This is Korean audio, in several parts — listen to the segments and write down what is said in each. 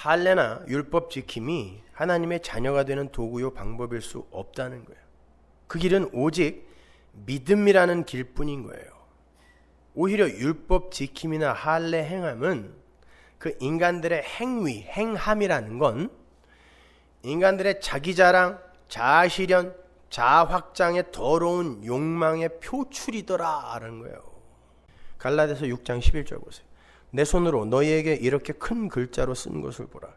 할례나 율법 지킴이 하나님의 자녀가 되는 도구요 방법일 수 없다는 거예요. 그 길은 오직 믿음이라는 길뿐인 거예요. 오히려 율법 지킴이나 할례 행함은 그 인간들의 행위, 행함이라는 건 인간들의 자기 자랑, 자아 실현, 자아 확장의 더러운 욕망의 표출이더라라는 거예요. 갈라디아서 6장 11절 보세요. 내 손으로 너희에게 이렇게 큰 글자로 쓴 것을 보라.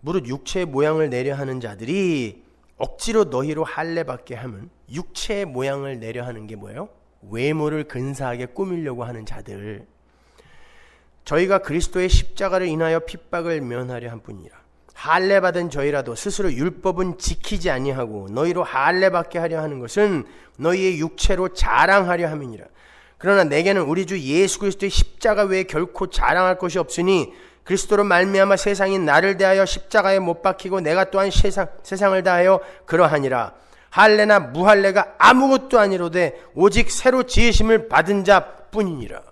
무릇 육체의 모양을 내려 하는 자들이 억지로 너희로 할례 받게 하면 육체의 모양을 내려 하는 게 뭐예요? 외모를 근사하게 꾸미려고 하는 자들. 저희가 그리스도의 십자가를 인하여 핍박을 면하려 한 뿐이라. 할례 받은 저희라도 스스로 율법은 지키지 아니하고 너희로 할례 받게 하려 하는 것은 너희의 육체로 자랑하려 함이니라. 그러나 내게는 우리 주 예수 그리스도의 십자가 외에 결코 자랑할 것이 없으니 그리스도로 말미암아 세상이 나를 대하여 십자가에 못 박히고 내가 또한 세상, 세상을 다하여 그러하니라. 할례나 무할례가 아무것도 아니로되 오직 새로 지으심을 받은 자뿐이니라.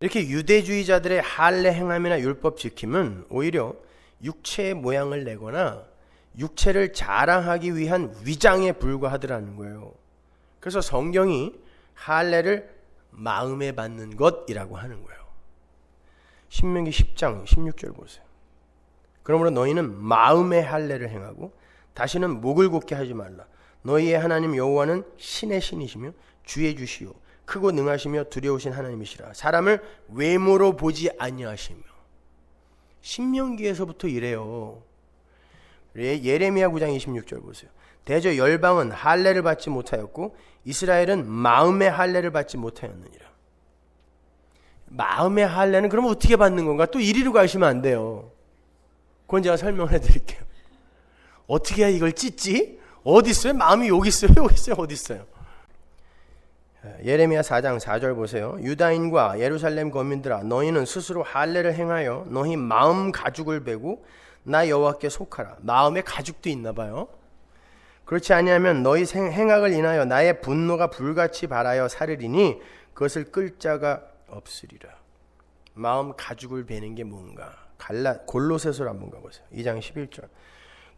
이렇게 유대주의자들의 할례 행함이나 율법 지킴은 오히려 육체의 모양을 내거나 육체를 자랑하기 위한 위장에 불과하더라는 거예요. 그래서 성경이 할례를 마음에 받는 것이라고 하는 거예요. 신명기 10장 16절 보세요. 그러므로 너희는 마음의 할례를 행하고 다시는 목을 굳게 하지 말라. 너희의 하나님 여호와는 신의 신이시며 주의 주시요 크고 능하시며 두려우신 하나님이시라. 사람을 외모로 보지 아니하시며 신명기에서부터 이래요. 예- 예레미야 9장 26절 보세요. 대저 열방은 할례를 받지 못하였고 이스라엘은 마음의 할례를 받지 못하였느니라. 마음의 할례는 그러면 어떻게 받는 건가? 또 이리로 가시면 안 돼요. 그건 제가 설명해 드릴게요. 어떻게 해야 이걸 찢지? 어디 있어요? 마음이 여기 있어요? 여기 있어요? 어디 있어요? 예레미야 4장 4절 보세요. 유다인과 예루살렘 거민들아 너희는 스스로 할례를 행하여 너희 마음 가죽을 베고 나 여호와께 속하라. 마음에 가죽도 있나 봐요. 그렇지 아니하면 너희 생- 행악을 인하여 나의 분노가 불같이 발하여 사르리니 그것을 끌 자가 없으리라. 마음 가죽을 베는 게 뭔가? 갈라 골로새서를 한번 가보세요. 2장 11절.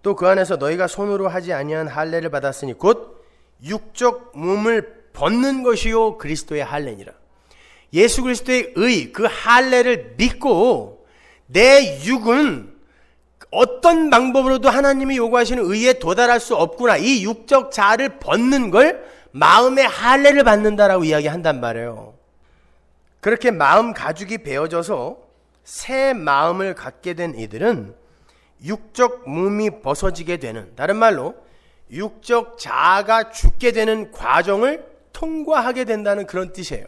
또 그 안에서 너희가 손으로 하지 아니한 할례를 받았으니 곧 육적 몸을 벗는 것이요 그리스도의 할례니라. 예수 그리스도의 의 그 할례를 믿고 내 육은 어떤 방법으로도 하나님이 요구하시는 의에 도달할 수 없구나. 이 육적 자아를 벗는 걸 마음의 할례를 받는다라고 이야기한단 말이에요. 그렇게 마음 가죽이 베어져서 새 마음을 갖게 된 이들은 육적 몸이 벗어지게 되는 다른 말로 육적 자아가 죽게 되는 과정을 통과하게 된다는 그런 뜻이에요.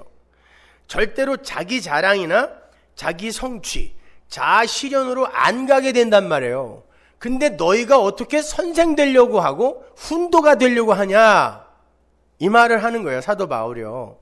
절대로 자기 자랑이나 자기 성취, 자아 실현으로 안 가게 된단 말이에요. 근데 너희가 어떻게 선생 되려고 하고 훈도가 되려고 하냐? 이 말을 하는 거예요. 사도 바울이요.